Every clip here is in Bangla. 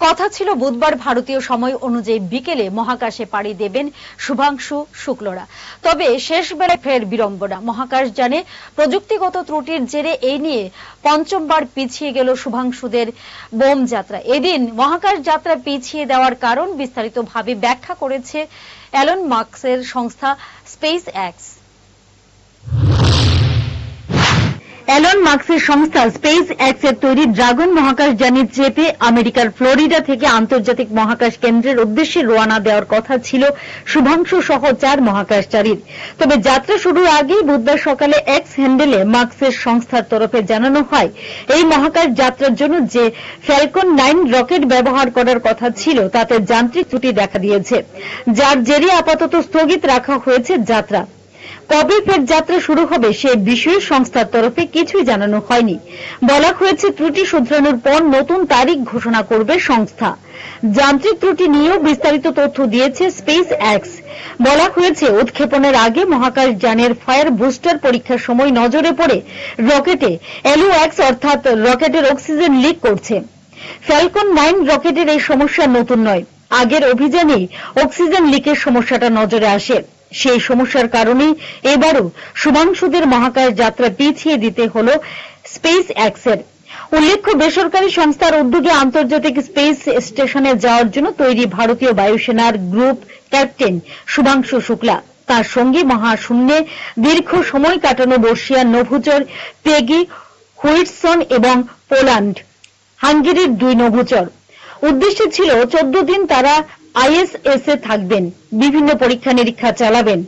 কথা ছিল বুধবার ভারতীয় সময় অনুযায়ী বিকেলে মহাকাশে পাড়ি দেবেন শুভাংশু শুক্লরা। তবে শেষ বেলায় ফের বিড়ম্বনা। মহাকাশ জানে প্রযুক্তিগত ত্রুটির জেরে এই নিয়ে পঞ্চমবার পিছিয়ে গেল শুভাংশুদের বোম যাত্রা। এদিন মহাকাশ যাত্রা পিছিয়ে দেওয়ার কারণ বিস্তারিতভাবে ব্যাখ্যা করেছে অ্যালন মার্কসের সংস্থা স্পেস এক্স অ্যালন মার্কসের সংস্থা স্পেস এক্সের তৈরি ড্রাগন মহাকাশযানের চেপে আমেরিকার ফ্লোরিডা থেকে আন্তর্জাতিক মহাকাশ কেন্দ্রের উদ্দেশ্যে রওনা দেওয়ার কথা ছিল শুভাংশু সহ চার মহাকাশচারীর। তবে যাত্রা শুরুর আগেই বুধবার সকালে এক্স হ্যান্ডেলে মার্কসের সংস্থার তরফে জানানো হয়, এই মহাকাশ যাত্রার জন্য যে ফ্যালকন নাইন রকেট ব্যবহার করার কথা ছিল, তাতে যান্ত্রিক ত্রুটি দেখা দিয়েছে, যার জেরে আপাতত স্থগিত রাখা হয়েছে যাত্রা। কবে ফের যাত্রা শুরু হবে সে বিষয়ে সংস্থার তরফে কিছুই জানানো হয়নি। বলা হয়েছে, ত্রুটি শুধরানোর পর নতুন তারিখ ঘোষণা করবে সংস্থা। যান্ত্রিক ত্রুটি নিয়েও বিস্তারিত তথ্য দিয়েছে স্পেস এক্স বলা হয়েছে, উৎক্ষেপণের আগে মহাকাশ যানের ফায়ার বুস্টার পরীক্ষার সময় নজরে পড়ে রকেটে এলও এক্স অর্থাৎ রকেটের অক্সিজেন লিক করছে। ফ্যালকন নাইন রকেটের এই সমস্যা নতুন নয়। আগের অভিযানেই অক্সিজেন লিকের সমস্যাটা নজরে আসে। সেই সমস্যার কারণেই এবারও শুভাংশুদের মহাকাশ যাত্রা পিছিয়ে দিতে হল স্পেস এক্সের উল্লেখ্য, বেসরকারি সংস্থার উদ্যোগে আন্তর্জাতিক স্পেস স্টেশনে যাওয়ার জন্য তৈরি ভারতীয় বায়ুসেনার গ্রুপ ক্যাপ্টেন শুভাংশু শুক্লা। তার সঙ্গে মহাশূন্যে দীর্ঘ সময় কাটানো বর্ষিয়ান নভুচর পেগি, হুইটসন এবং পোল্যান্ড, হাঙ্গেরির দুই নভুচর। উদ্দেশ্য ছিল, চোদ্দ দিন তারা আইএসএস এ থাকবেন, বিভিন্ন পরীক্ষা নিরীক্ষা চালাবেন।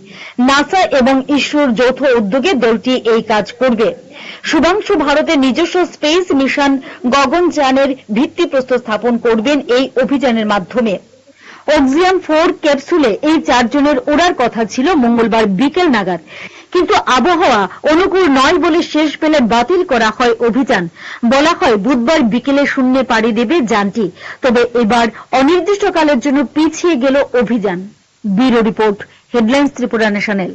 নাসা এবং ইসরোর যৌথ উদ্যোগে দলটি এই কাজ করবে। শুভাংশু ভারতের নিজস্ব স্পেস মিশন গগনযানের ভিত্তিপ্রস্তর স্থাপন করবেন এই অভিযানের মাধ্যমে। অক্সিয়াম ফোর ক্যাপসুলে এই চারজনের ওড়ার কথা ছিল মঙ্গলবার বিকেল নাগাদ। কিন্তু আবহাওয়া অনুকূল নয় বলে শেষ বেলে বাতিল করা হয় অভিযান। বলা হয় বুধবার বিকেলে শূন্যে পাড়ি দেবে যানটি। তবে এবার অনির্দিষ্টকালের জন্য পিছিয়ে গেল অভিযান। Bureau report, headlines Tripura national.